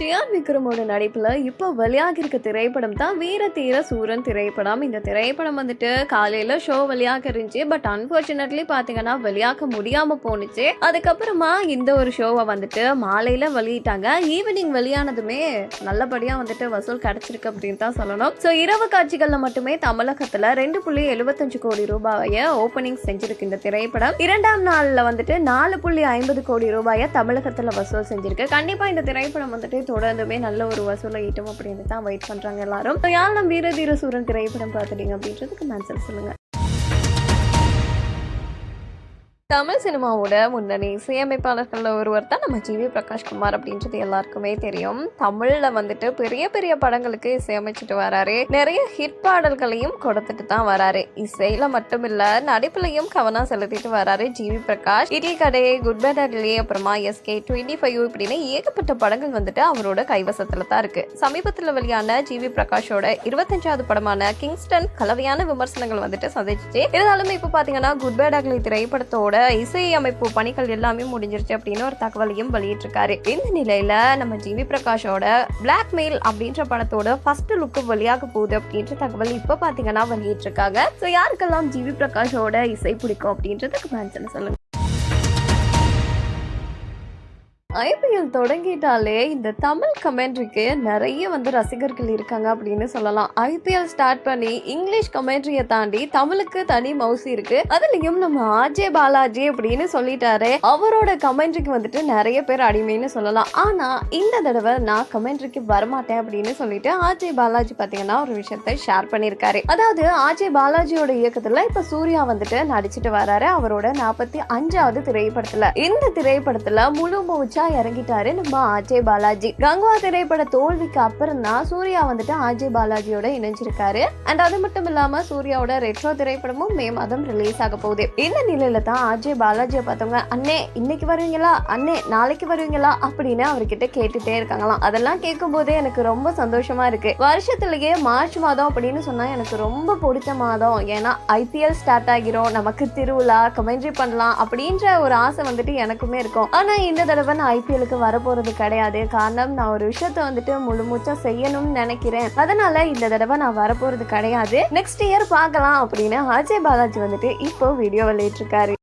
ஜியான் விக்ரமோட நடிப்பில் இப்போ வெளியாகி இருக்க திரைப்படம் தான் வீர தீர சூரன் திரைப்படம். இந்த திரைப்படம் வந்துட்டு காலையில ஷோ வெளியாக இருந்துச்சு. பட் அன்பார்ச்சுனேட்லி பார்த்தீங்கன்னா வெளியாக முடியாம போணுச்சு. அதுக்கப்புறமா இந்த ஒரு ஷோவை வந்துட்டு மாலையில வெளியிட்டாங்க. ஈவினிங் வெளியானதுமே நல்லபடியா வந்துட்டு வசூல் கிடைச்சிருக்கு அப்படின்னு தான் சொல்லணும். ஸோ இரவு காட்சிகள்ல மட்டுமே தமிழகத்துல ரெண்டு புள்ளி எழுபத்தஞ்சு கோடி ரூபாயை ஓப்பனிங் செஞ்சிருக்கு இந்த திரைப்படம். இரண்டாம் நாள்ல வந்துட்டு நாலு புள்ளி ஐம்பது கோடி ரூபாயை தமிழகத்துல வசூல் செஞ்சிருக்கு. கண்டிப்பா இந்த திரைப்படம் வந்துட்டு தொடர்ந்துமே நல்ல ஒரு வசூலை ஈட்டும் அப்படின்னு தான் வெயிட் பண்றாங்க எல்லாரும். யாரும் யாரெல்லாம் வீர தீர சூரன் திரைப்படம் பார்த்துட்டீங்க அப்படின்றதுக்கு கமெண்ட்ஸில் சொல்லுங்க. தமிழ் சினிமாவோட முன்னணி இசையமைப்பாளர்களில் ஒருவர் தான் நம்ம ஜிவி பிரகாஷ்குமார் அப்படின்றது எல்லாருக்குமே தெரியும். தமிழில் வந்துட்டு பெரிய பெரிய படங்களுக்கு இசையமைச்சிட்டு வராரு. நிறைய ஹிட் பாடல்களையும் கொடுத்துட்டு தான் வராரு. இசையில மட்டும் இல்லை நடிப்புலையும் கவனம் செலுத்திட்டு வராரு GV Prakash. Idli Kadai good bad Atlee அப்புறமா எஸ்கே டுவெண்ட்டி ஃபைவ் இப்படின்னு ஏகப்பட்ட படங்கள் வந்துட்டு அவரோட கைவசத்தில் தான் இருக்கு. சமீபத்தில் வெளியான ஜிவி பிரகாஷோட இருபத்தஞ்சாவது படமான கிங்ஸ்டன் கலவையான விமர்சனங்கள் வந்துட்டு சந்திச்சிச்சு. இருந்தாலுமே இப்போ பார்த்தீங்கன்னா குட் பேட் அக்லி திரைப்படத்தோட இசையமைப்பு பணிகள் எல்லாமே முடிஞ்சிருச்சு அப்படின்னு ஒரு தகவலையும் வெளியிட்டிருக்காரு. இந்த நிலையில நம்ம ஜிவி பிரகாஷோட பிளாக்மெயில் அப்படின்ற படத்தோட ஃபர்ஸ்ட் லுக்கு வெளியாக போகுது அப்படின்ற தகவல் இப்போ பார்த்தீங்கன்னா வெளியிட்டிருக்காங்க. ஸோ யாருக்கெல்லாம் ஜிவி பிரகாஷோட இசை பிடிக்கும் அப்படின்றதுக்கு மேன்சன் சொல்லுங்கள் ஐபிஎல் தொடங்கிட்டாலே இந்த தமிழ் கமெண்ட்ரிக்கு நிறைய வந்து ரசிகர்கள் இருக்காங்க அப்படின்னு சொல்லலாம். ஐபிஎல் ஸ்டார்ட் பண்ணி இங்கிலீஷ் கமெண்ட்ரியை தாண்டி தமிழுக்கு தனி மவுசி இருக்கு. அதுலயும் நம்ம ஆஜே பாலாஜி அப்படின்னு சொல்லிட்டாரு. அவரோட கமெண்ட்ரிக்கு வந்துட்டு நிறைய பேர் அடிமைன்னு சொல்லலாம். ஆனா இந்த தடவை நான் கமெண்ட்ரிக்கு வரமாட்டேன் அப்படின்னு சொல்லிட்டு ஆஜே பாலாஜி பாத்தீங்கன்னா ஒரு விஷயத்த ஷேர் பண்ணியிருக்காரு. அதாவது ஆஜே பாலாஜியோட இயக்கத்துல இப்ப சூர்யா வந்துட்டு நடிச்சிட்டு வராரு. அவரோட நாற்பத்தி அஞ்சாவது திரைப்படத்துல. இந்த திரைப்படத்துல முழு மூச்சா இறங்கிட்டாரு. நம்ம அஜய் பாலாஜி. கங்குவா திரைப்பட தோல்விக்கு அப்புறம் தான் சூர்யா வந்துட்டு அஜய் பாலாஜியோட இணைஞ்சிருக்காரு. அண்ட் அது மட்டும் இல்லாம சூர்யாவோட ரெட்ரோ திரைப்படமும் மே மாதம் ரிலீஸ் ஆக போகுது. இந்த நிலையில தான் அஜய் பாலாஜியை பார்த்தவங்க அண்ணே இன்னைக்கு வருவீங்களா? அண்ணே நாளைக்கு வருவீங்களா? அப்படின்னு அவர்கிட்ட கேட்டுட்டே இருக்காங்களாம். அதெல்லாம் கேட்கும் போதே எனக்கு ரொம்ப சந்தோஷமா இருக்கு. வருஷத்துலயே மார்ச் மாதம் அப்படின்னு சொன்னா எனக்கு ரொம்ப பிடிச்ச மாதம். ஏன்னா ஐபிஎல் ஸ்டார்ட் ஆகிரும். நமக்கு திருவிழா கமெண்ட்ரி பண்ணலாம் அப்படின்ற ஒரு ஆசை வந்துட்டு எனக்குமே இருக்கும். ஆனா இந்த தடவை நான் ஐபிஎலுக்கு வரப்போறது கிடையாது. காரணம் நான் ஒரு விஷயத்த வந்துட்டு முழு மூச்சா செய்யணும்னு நினைக்கிறேன். அதனால இந்த தடவை நான் வரப்போறது கிடையாது. நெக்ஸ்ட் இயர் பார்க்கலாம் அப்படின்னு அஜய் பாலாஜி வந்துட்டு இப்போ வீடியோ வெளியிட்டிருக்காரு